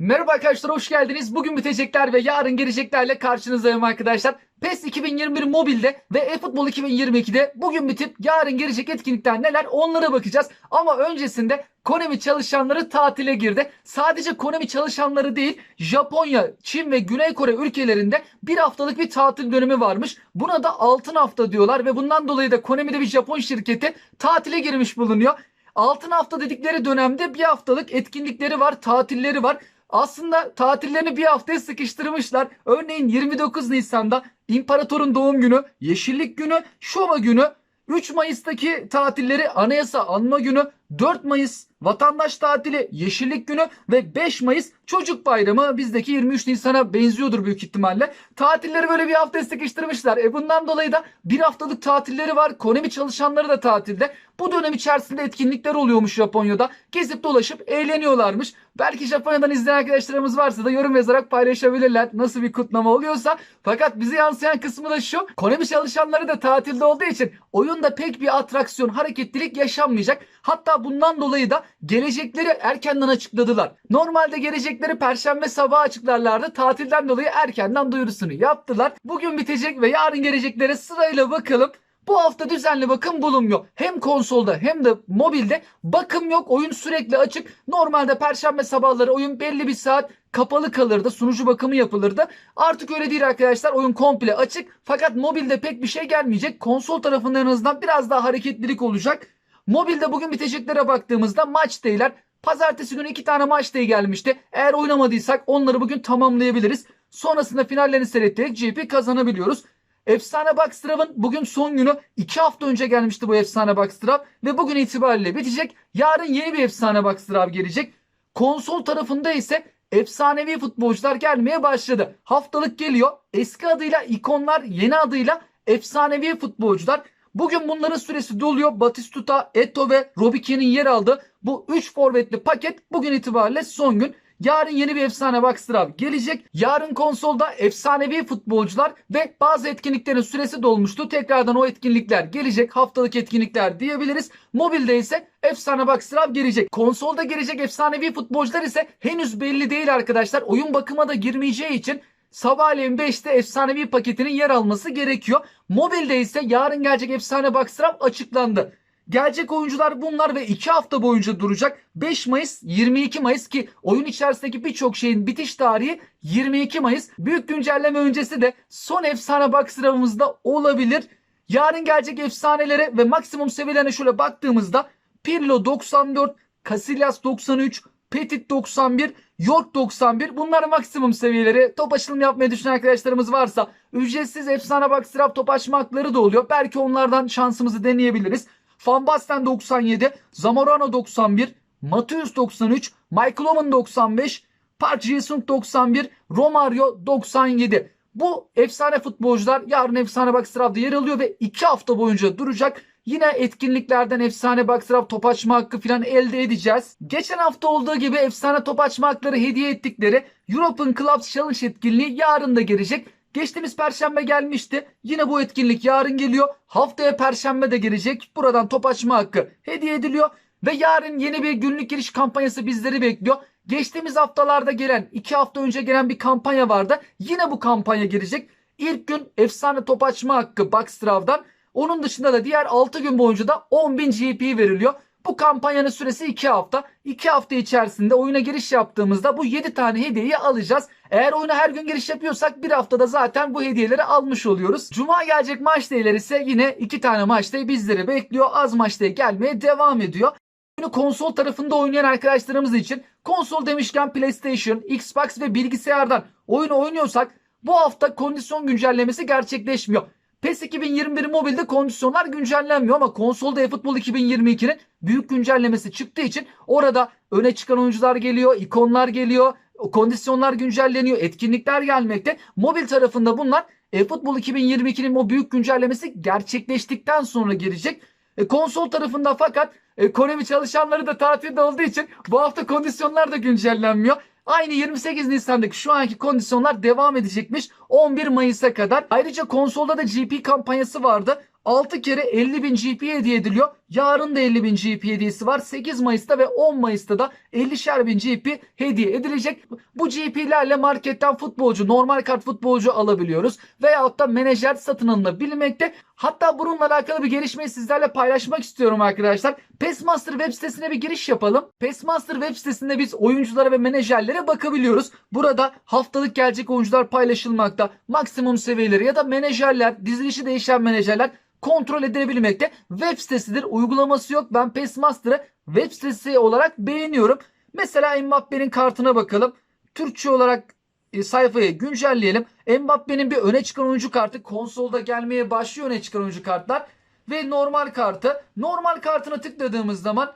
Merhaba arkadaşlar hoş geldiniz. Bugün bitecekler ve yarın geleceklerle karşınızdayım arkadaşlar. PES 2021 mobilde ve eFootball 2022'de bugün bitip yarın gelecek etkinlikler neler onlara bakacağız. Ama öncesinde Konami çalışanları tatile girdi. Sadece Konami çalışanları değil Japonya, Çin ve Güney Kore ülkelerinde bir haftalık bir tatil dönemi varmış. Buna da altın hafta diyorlar ve bundan dolayı da Konami'de bir Japon şirketi tatile girmiş bulunuyor. Altın hafta dedikleri dönemde bir haftalık etkinlikleri var, tatilleri var. Aslında tatillerini bir haftaya sıkıştırmışlar. Örneğin 29 Nisan'da İmparator'un doğum günü, Yeşillik günü, Şova günü, 3 Mayıs'taki tatilleri Anayasa Anma Günü, 4 Mayıs Vatandaş Tatili, Yeşillik Günü ve 5 Mayıs Çocuk Bayramı bizdeki 23 Nisan'a benziyordur büyük ihtimalle. Tatilleri böyle bir haftaya sıkıştırmışlar. E bundan dolayı da bir haftalık tatilleri var. Konemi çalışanları da tatilde. Bu dönem içerisinde etkinlikler oluyormuş Japonya'da. Gezip dolaşıp eğleniyorlarmış. Belki Japonya'dan izleyen arkadaşlarımız varsa da yorum yazarak paylaşabilirler. Nasıl bir kutlama oluyorsa. Fakat bize yansıyan kısmı da şu. Konemi çalışanları da tatilde olduğu için oyunda pek bir atraksiyon, hareketlilik yaşanmayacak. Hatta bundan dolayı da gelecekleri erkenden açıkladılar. Normalde gelecekleri perşembe sabahı açıklarlardı. Tatilden dolayı erkenden duyurusunu yaptılar. Bugün bitecek ve yarın geleceklere sırayla bakalım. Bu hafta düzenli bakım bulunmuyor. Hem konsolda hem de mobilde bakım yok. Oyun sürekli açık. Normalde perşembe sabahları oyun belli bir saat kapalı kalırdı. Sunucu bakımı yapılırdı. Artık öyle değil arkadaşlar. Oyun komple açık. Fakat mobilde pek bir şey gelmeyecek. Konsol tarafında en azından biraz daha hareketlilik olacak. Mobilde bugün biteceklere baktığımızda maç değiller. Pazartesi günü iki tane maç day gelmişti. Eğer oynamadıysak onları bugün tamamlayabiliriz. Sonrasında finallerini seyrettirerek GP kazanabiliyoruz. Efsane Boxdrive'ın bugün son günü 2 hafta önce gelmişti bu Efsane Boxdrive ve bugün itibariyle bitecek. Yarın yeni bir Efsane Boxdrive gelecek. Konsol tarafında ise efsanevi futbolcular gelmeye başladı. Haftalık geliyor. Eski adıyla ikonlar, yeni adıyla efsanevi futbolcular. Bugün bunların süresi doluyor. Batistuta, Eto ve Robike'nin yer aldığı bu 3 forvetli paket bugün itibariyle son gün. Yarın yeni bir efsane Boxdrive gelecek. Yarın konsolda efsanevi futbolcular ve bazı etkinliklerin süresi dolmuştu. Tekrardan o etkinlikler gelecek. Haftalık etkinlikler diyebiliriz. Mobilde ise efsane Boxdrive gelecek. Konsolda gelecek efsanevi futbolcular ise henüz belli değil arkadaşlar. Oyun bakıma da girmeyeceği için Sabahleyin 5'te efsanevi paketinin yer alması gerekiyor. Mobilde ise yarın gelecek efsane Boxdrive açıklandı. Gelecek oyuncular bunlar ve 2 hafta boyunca duracak. 5 Mayıs 22 Mayıs ki oyun içerisindeki birçok şeyin bitiş tarihi 22 Mayıs. Büyük güncelleme öncesi de son efsane Boxdrive'ımızda olabilir. Yarın gelecek efsanelere ve maksimum seviyelerine şöyle baktığımızda Pirlo 94, Casillas 93, Petit 91, York 91 bunlar maksimum seviyeleri. Top açılımı yapmayı düşünen arkadaşlarımız varsa ücretsiz efsane bak sırav top açma hakları da oluyor. Belki onlardan şansımızı deneyebiliriz. Van Basten 97, Zamorano 91, Mateus 93, Michael Owen 95, Park Ji-sung 91, Romario 97. Bu efsane futbolcular yarın efsane bak sırada yer alıyor ve 2 hafta boyunca duracak. Yine etkinliklerden efsane baksıraf top açma hakkı falan elde edeceğiz. Geçen hafta olduğu gibi efsane top açma hakları hediye ettikleri European Clubs Challenge etkinliği yarın da gelecek. Geçtiğimiz perşembe gelmişti. Yine bu etkinlik yarın geliyor. Haftaya perşembe de gelecek. Buradan top açma hakkı hediye ediliyor. Ve yarın yeni bir günlük giriş kampanyası bizleri bekliyor. Geçtiğimiz haftalarda gelen, 2 hafta önce gelen bir kampanya vardı. Yine bu kampanya gelecek. İlk gün efsane top açma hakkı Boxdrive'dan. Onun dışında da diğer 6 gün boyunca da 10.000 GP veriliyor. Bu kampanyanın süresi 2 hafta. 2 hafta içerisinde oyuna giriş yaptığımızda bu 7 tane hediyeyi alacağız. Eğer oyuna her gün giriş yapıyorsak bir haftada zaten bu hediyeleri almış oluyoruz. Cuma gelecek maç değerleri ise yine 2 tane maç day bizleri bekliyor. Az maç day gelmeye devam ediyor. Oyunu konsol tarafında oynayan arkadaşlarımız için konsol demişken PlayStation, Xbox ve bilgisayardan oyunu oynuyorsak bu hafta kondisyon güncellemesi gerçekleşmiyor. PES 2021 mobilde kondisyonlar güncellenmiyor ama konsolda eFootball 2022'nin büyük güncellemesi çıktığı için orada öne çıkan oyuncular geliyor, ikonlar geliyor, kondisyonlar güncelleniyor, etkinlikler gelmekte. Mobil tarafında bunlar eFootball 2022'nin o büyük güncellemesi gerçekleştikten sonra gelecek. E, konsol tarafında fakat e, Konami çalışanları da tatilde olduğu için bu hafta kondisyonlar da güncellenmiyor. Aynı 28 Nisan'daki şu anki kondisyonlar devam edecekmiş 11 Mayıs'a kadar. Ayrıca konsolda da GP kampanyası vardı. 6 kere 50 bin GP hediye ediliyor. Yarın da 50 bin GP hediyesi var. 8 Mayıs'ta ve 10 Mayıs'ta da 50'şer bin GP hediye edilecek. Bu GP'lerle marketten futbolcu, normal kart futbolcu alabiliyoruz. Veyahut da menajer satın alınabilmekte. Hatta bununla alakalı bir gelişmeyi sizlerle paylaşmak istiyorum arkadaşlar. Pacemaster web sitesine bir giriş yapalım. Pacemaster web sitesinde biz oyunculara ve menajerlere bakabiliyoruz. Burada haftalık gelecek oyuncular paylaşılmakta. Maksimum seviyeleri ya da menajerler, dizilişi değişen menajerler kontrol edilebilmekte. Web sitesidir. Uygulaması yok. Ben Pacemaster'ı web sitesi olarak beğeniyorum. Mesela Mbappe'nin kartına bakalım. Türkçe olarak e, sayfayı güncelleyelim. Mbappe'nin bir öne çıkan oyuncu kartı konsolda gelmeye başlıyor öne çıkan oyuncu kartlar. Ve normal kartı. Normal kartına tıkladığımız zaman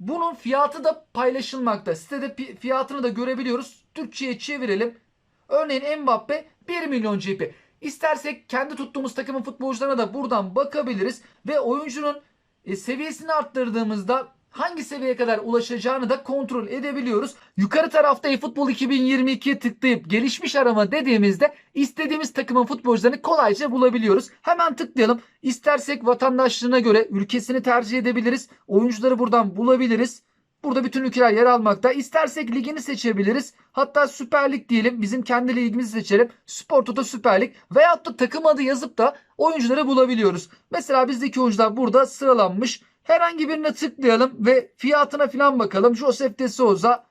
bunun fiyatı da paylaşılmakta. Sitede fiyatını da görebiliyoruz. Türkçe'ye çevirelim. Örneğin Mbappe 1 milyon GP. İstersek kendi tuttuğumuz takımın futbolcularına da buradan bakabiliriz. Ve oyuncunun e, seviyesini arttırdığımızda hangi seviyeye kadar ulaşacağını da kontrol edebiliyoruz. Yukarı tarafta eFootball 2022'ye tıklayıp gelişmiş arama dediğimizde istediğimiz takımın futbolcularını kolayca bulabiliyoruz. Hemen tıklayalım. İstersek vatandaşlığına göre ülkesini tercih edebiliriz. Oyuncuları buradan bulabiliriz. Burada bütün ülkeler yer almakta. İstersek ligini seçebiliriz. Hatta Süper Lig diyelim. Bizim kendi ligimizi seçelim. Spor Toto Süper Lig. Veyahut da takım adı yazıp da oyuncuları bulabiliyoruz. Mesela bizdeki oyuncular burada sıralanmış. Herhangi birine tıklayalım ve fiyatına falan bakalım. Josef de Souza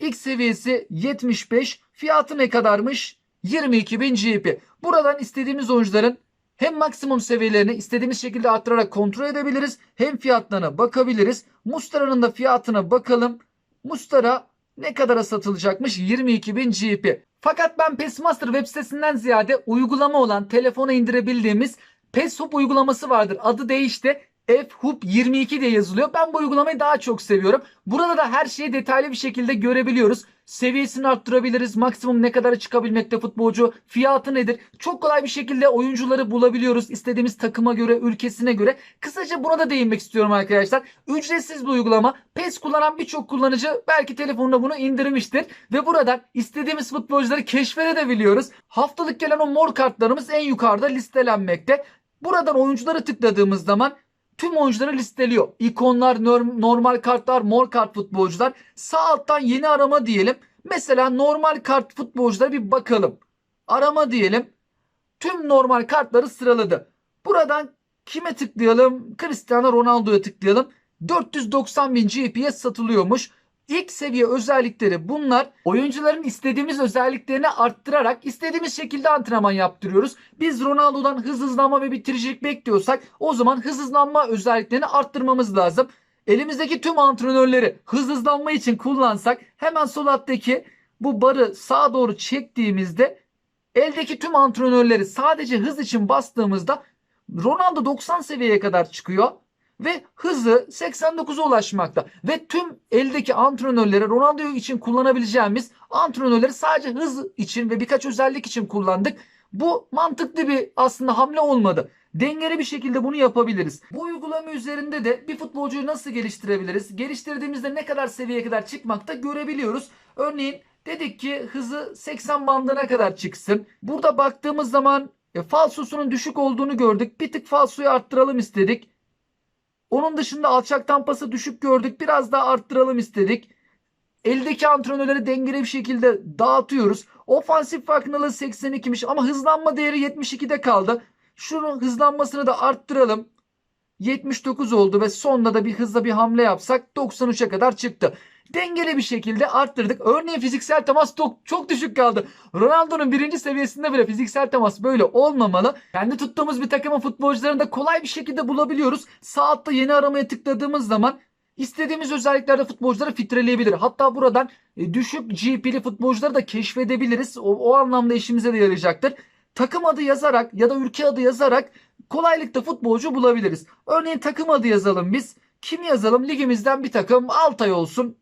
ilk seviyesi 75. Fiyatı ne kadarmış? 22.000 GP. Buradan istediğimiz oyuncuların hem maksimum seviyelerini istediğimiz şekilde arttırarak kontrol edebiliriz. Hem fiyatlarına bakabiliriz. Mustara'nın da fiyatına bakalım. Mustara ne kadara satılacakmış? 22.000 GP. Fakat ben Pacemaster web sitesinden ziyade uygulama olan telefona indirebildiğimiz PESHUB uygulaması vardır. Adı değişti. FHUB 22 diye yazılıyor. Ben bu uygulamayı daha çok seviyorum. Burada da her şeyi detaylı bir şekilde görebiliyoruz. Seviyesini arttırabiliriz. Maksimum ne kadar çıkabilmekte futbolcu. Fiyatı nedir? Çok kolay bir şekilde oyuncuları bulabiliyoruz. İstediğimiz takıma göre, ülkesine göre. Kısaca buna da değinmek istiyorum arkadaşlar. Ücretsiz bir uygulama. PES kullanan birçok kullanıcı belki telefonunda bunu indirmiştir. Ve buradan istediğimiz futbolcuları keşfedebiliyoruz. Haftalık gelen o mor kartlarımız en yukarıda listelenmekte. Buradan oyuncuları tıkladığımız zaman tüm oyuncuları listeliyor. İkonlar, nor- normal kartlar, mor kart futbolcular. Sağ alttan yeni arama diyelim. Mesela normal kart futbolculara bir bakalım. Arama diyelim. Tüm normal kartları sıraladı. Buradan kime tıklayalım? Cristiano Ronaldo'ya tıklayalım. 490 bin GP'ye satılıyormuş. İlk seviye özellikleri bunlar. Oyuncuların istediğimiz özelliklerini arttırarak istediğimiz şekilde antrenman yaptırıyoruz. Biz Ronaldo'dan hız hızlanma ve bitiricilik bekliyorsak o zaman hız hızlanma özelliklerini arttırmamız lazım. Elimizdeki tüm antrenörleri hız hızlanma için kullansak hemen sol alttaki bu barı sağa doğru çektiğimizde eldeki tüm antrenörleri sadece hız için bastığımızda Ronaldo 90 seviyeye kadar çıkıyor ve hızı 89'a ulaşmakta. Ve tüm eldeki antrenörleri Ronaldo için kullanabileceğimiz antrenörleri sadece hız için ve birkaç özellik için kullandık. Bu mantıklı bir aslında hamle olmadı. Dengeli bir şekilde bunu yapabiliriz. Bu uygulama üzerinde de bir futbolcuyu nasıl geliştirebiliriz? Geliştirdiğimizde ne kadar seviyeye kadar çıkmakta görebiliyoruz. Örneğin dedik ki hızı 80 bandına kadar çıksın. Burada baktığımız zaman e, falsosunun düşük olduğunu gördük. Bir tık falsoyu arttıralım istedik. Onun dışında alçak tampası düşük gördük. Biraz daha arttıralım istedik. Eldeki antrenörleri dengeli bir şekilde dağıtıyoruz. Ofansif farkındalığı 82'miş ama hızlanma değeri 72'de kaldı. Şunun hızlanmasını da arttıralım. 79 oldu ve sonda da bir hızla bir hamle yapsak 93'e kadar çıktı. Dengeli bir şekilde arttırdık. Örneğin fiziksel temas çok, çok düşük kaldı. Ronaldo'nun birinci seviyesinde bile fiziksel temas böyle olmamalı. Kendi tuttuğumuz bir takımın futbolcularını da kolay bir şekilde bulabiliyoruz. Sağ altta yeni aramaya tıkladığımız zaman istediğimiz özelliklerde futbolcuları filtreleyebilir. Hatta buradan e, düşük GP'li futbolcuları da keşfedebiliriz. O, o anlamda işimize de yarayacaktır. Takım adı yazarak ya da ülke adı yazarak kolaylıkla futbolcu bulabiliriz. Örneğin takım adı yazalım biz. Kim yazalım? Ligimizden bir takım Altay olsun.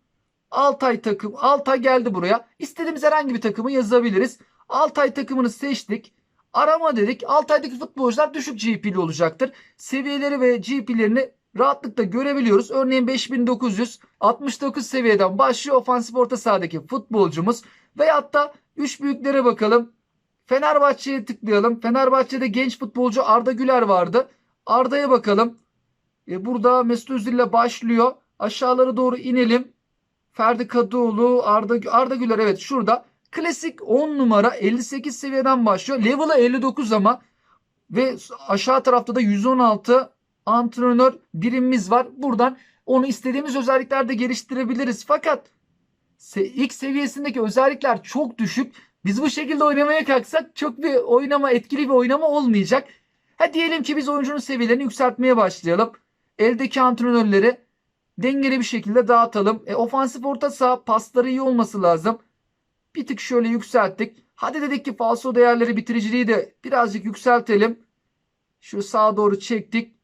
Altay takım. Altay geldi buraya. İstediğimiz herhangi bir takımı yazabiliriz. Altay takımını seçtik. Arama dedik. Altay'daki futbolcular düşük GP'li olacaktır. Seviyeleri ve GP'lerini rahatlıkla görebiliyoruz. Örneğin 5969 seviyeden başlıyor ofansif orta sahadaki futbolcumuz. Veyahut da 3 büyüklere bakalım. Fenerbahçe'ye tıklayalım. Fenerbahçe'de genç futbolcu Arda Güler vardı. Arda'ya bakalım. E, burada Mesut Özil ile başlıyor. Aşağılara doğru inelim. Ferdi Kadıoğlu, Arda, Arda Güler evet şurada. Klasik 10 numara 58 seviyeden başlıyor. Level'ı 59 ama ve aşağı tarafta da 116 antrenör birimimiz var. Buradan onu istediğimiz özelliklerde geliştirebiliriz. Fakat ilk seviyesindeki özellikler çok düşük. Biz bu şekilde oynamaya kalksak çok bir oynama etkili bir oynama olmayacak. Ha diyelim ki biz oyuncunun seviyelerini yükseltmeye başlayalım. Eldeki antrenörleri dengeli bir şekilde dağıtalım. E, ofansif orta saha pasları iyi olması lazım. Bir tık şöyle yükselttik. Hadi dedik ki falso değerleri bitiriciliği de birazcık yükseltelim. Şu sağa doğru çektik.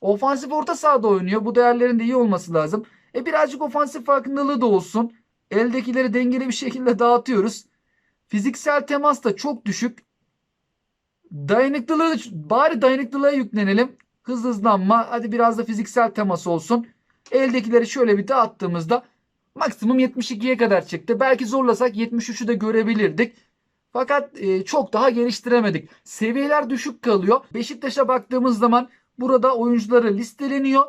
Ofansif orta sahada oynuyor. Bu değerlerin de iyi olması lazım. E birazcık ofansif farkındalığı da olsun. Eldekileri dengeli bir şekilde dağıtıyoruz. Fiziksel temas da çok düşük. Dayanıklılığı bari dayanıklılığa yüklenelim. Hız hızlanma. Hadi biraz da fiziksel temas olsun. Eldekileri şöyle bir dağıttığımızda maksimum 72'ye kadar çıktı. Belki zorlasak 73'ü de görebilirdik. Fakat e, çok daha geliştiremedik. Seviyeler düşük kalıyor. Beşiktaş'a baktığımız zaman burada oyuncuları listeleniyor.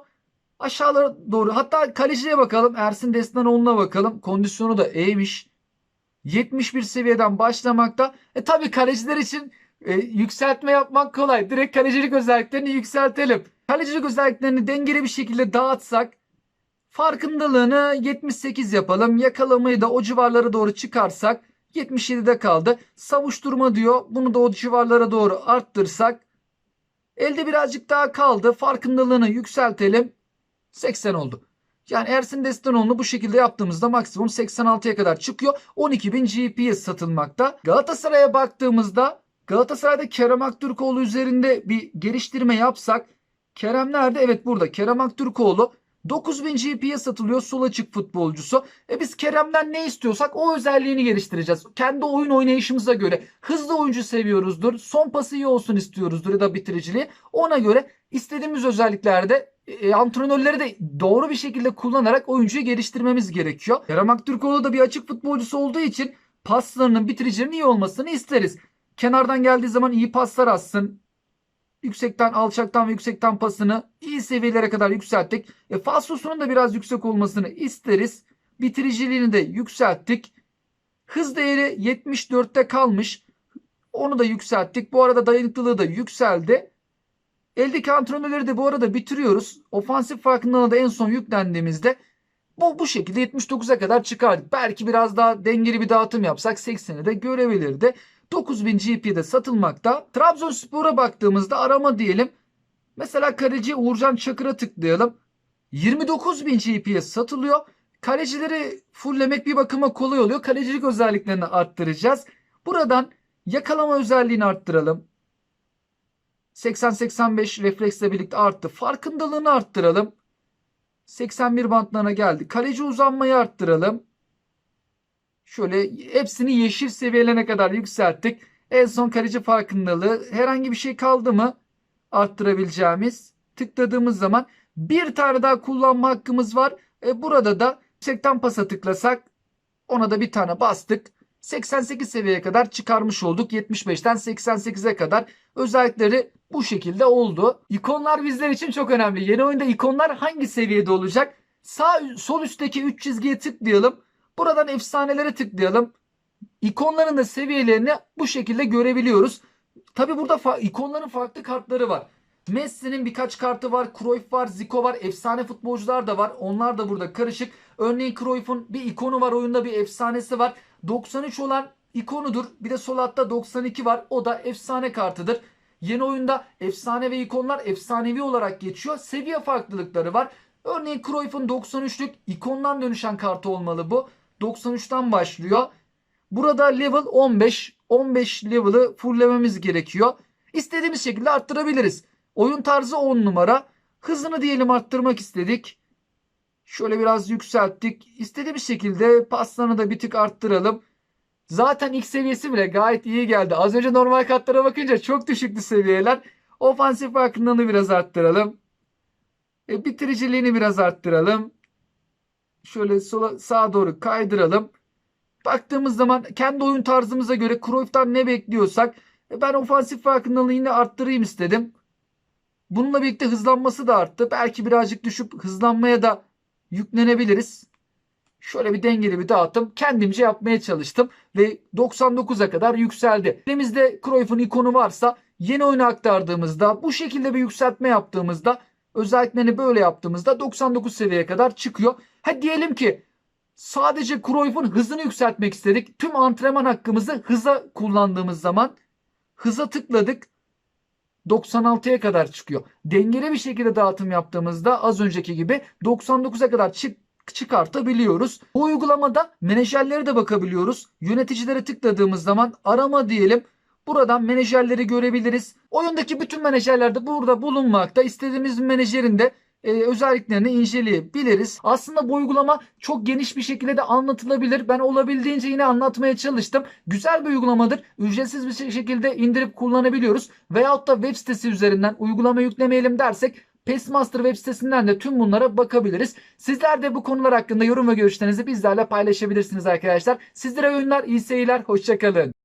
Aşağılara doğru hatta kaleciye bakalım. Ersin Destanoğlu'na bakalım. Kondisyonu da iyiymiş. 71 seviyeden başlamakta. E tabi kaleciler için e, yükseltme yapmak kolay. Direkt kalecilik özelliklerini yükseltelim. Kalecilik özelliklerini dengeli bir şekilde dağıtsak farkındalığını 78 yapalım. Yakalamayı da o civarlara doğru çıkarsak 77'de kaldı. Savuşturma diyor. Bunu da o civarlara doğru arttırsak elde birazcık daha kaldı. Farkındalığını yükseltelim. 80 oldu. Yani Ersin Destanoğlu'nu bu şekilde yaptığımızda maksimum 86'ya kadar çıkıyor. 12.000 GPS satılmakta. Galatasaray'a baktığımızda Galatasaray'da Kerem Aktürkoğlu üzerinde bir geliştirme yapsak. Kerem nerede? Evet burada. Kerem Aktürkoğlu 9000 GP'ye satılıyor sol açık futbolcusu. E biz Kerem'den ne istiyorsak o özelliğini geliştireceğiz. Kendi oyun oynayışımıza göre hızlı oyuncu seviyoruzdur. Son pası iyi olsun istiyoruzdur ya da bitiriciliği. Ona göre istediğimiz özelliklerde e, antrenörleri de doğru bir şekilde kullanarak oyuncuyu geliştirmemiz gerekiyor. Kerem Aktürkoğlu da bir açık futbolcusu olduğu için paslarının bitiricilerinin iyi olmasını isteriz. Kenardan geldiği zaman iyi paslar atsın. Yüksekten, alçaktan ve yüksekten pasını iyi seviyelere kadar yükselttik. E, falsosunun da biraz yüksek olmasını isteriz. Bitiriciliğini de yükselttik. Hız değeri 74'te kalmış. Onu da yükselttik. Bu arada dayanıklılığı da yükseldi. Eldeki antrenörleri de bu arada bitiriyoruz. Ofansif farkındalığı da en son yüklendiğimizde bu, bu şekilde 79'a kadar çıkardık. Belki biraz daha dengeli bir dağıtım yapsak 80'i de görebilirdi. 9000 GP'de satılmakta. Trabzonspor'a baktığımızda arama diyelim. Mesela kaleci Uğurcan Çakır'a tıklayalım. 29.000 GP'ye satılıyor. Kalecileri fulllemek bir bakıma kolay oluyor. Kalecilik özelliklerini arttıracağız. Buradan yakalama özelliğini arttıralım. 80-85 refleksle birlikte arttı. Farkındalığını arttıralım. 81 bantlarına geldi. Kaleci uzanmayı arttıralım. Şöyle hepsini yeşil seviyelerine kadar yükselttik. En son kaleci farkındalığı herhangi bir şey kaldı mı arttırabileceğimiz tıkladığımız zaman bir tane daha kullanma hakkımız var. E burada da yüksekten pasa tıklasak ona da bir tane bastık. 88 seviyeye kadar çıkarmış olduk. 75'ten 88'e kadar özellikleri bu şekilde oldu. İkonlar bizler için çok önemli. Yeni oyunda ikonlar hangi seviyede olacak? Sağ sol üstteki 3 çizgiye tıklayalım. Buradan efsanelere tıklayalım. İkonların da seviyelerini bu şekilde görebiliyoruz. Tabi burada fa- ikonların farklı kartları var. Messi'nin birkaç kartı var. Cruyff var, Zico var. Efsane futbolcular da var. Onlar da burada karışık. Örneğin Cruyff'un bir ikonu var. Oyunda bir efsanesi var. 93 olan ikonudur. Bir de sol altta 92 var. O da efsane kartıdır. Yeni oyunda efsane ve ikonlar efsanevi olarak geçiyor. Seviye farklılıkları var. Örneğin Cruyff'un 93'lük ikondan dönüşen kartı olmalı bu. 93'ten başlıyor. Burada level 15. 15 level'ı fulllememiz gerekiyor. İstediğimiz şekilde arttırabiliriz. Oyun tarzı 10 numara. Hızını diyelim arttırmak istedik. Şöyle biraz yükselttik. İstediğimiz şekilde paslarını da bir tık arttıralım. Zaten ilk seviyesi bile gayet iyi geldi. Az önce normal kartlara bakınca çok düşüktü seviyeler. Ofansif farkındalığını biraz arttıralım. E, bitiriciliğini biraz arttıralım. Şöyle sola sağa doğru kaydıralım. Baktığımız zaman kendi oyun tarzımıza göre Cruyff'tan ne bekliyorsak e, ben ofansif farkındalığını yine arttırayım istedim. Bununla birlikte hızlanması da arttı. Belki birazcık düşüp hızlanmaya da yüklenebiliriz. Şöyle bir dengeli bir dağıtım kendimce yapmaya çalıştım ve 99'a kadar yükseldi. Elimizde Cruyff'un ikonu varsa yeni oyuna aktardığımızda bu şekilde bir yükseltme yaptığımızda özelliklerini böyle yaptığımızda 99 seviyeye kadar çıkıyor. Ha diyelim ki sadece Cruyff'un hızını yükseltmek istedik. Tüm antrenman hakkımızı hıza kullandığımız zaman hıza tıkladık. 96'ya kadar çıkıyor. Dengeli bir şekilde dağıtım yaptığımızda az önceki gibi 99'a kadar çık çıkartabiliyoruz. Bu uygulamada menajerlere de bakabiliyoruz. Yöneticilere tıkladığımız zaman arama diyelim. Buradan menajerleri görebiliriz. Oyundaki bütün menajerler de burada bulunmakta. İstediğimiz menajerin de e, özelliklerini inceleyebiliriz. Aslında bu uygulama çok geniş bir şekilde de anlatılabilir. Ben olabildiğince yine anlatmaya çalıştım. Güzel bir uygulamadır. Ücretsiz bir şekilde indirip kullanabiliyoruz. Veyahut da web sitesi üzerinden uygulama yüklemeyelim dersek Pestmaster web sitesinden de tüm bunlara bakabiliriz. Sizler de bu konular hakkında yorum ve görüşlerinizi bizlerle paylaşabilirsiniz arkadaşlar. Sizlere oyunlar, iyi seyirler, hoşçakalın.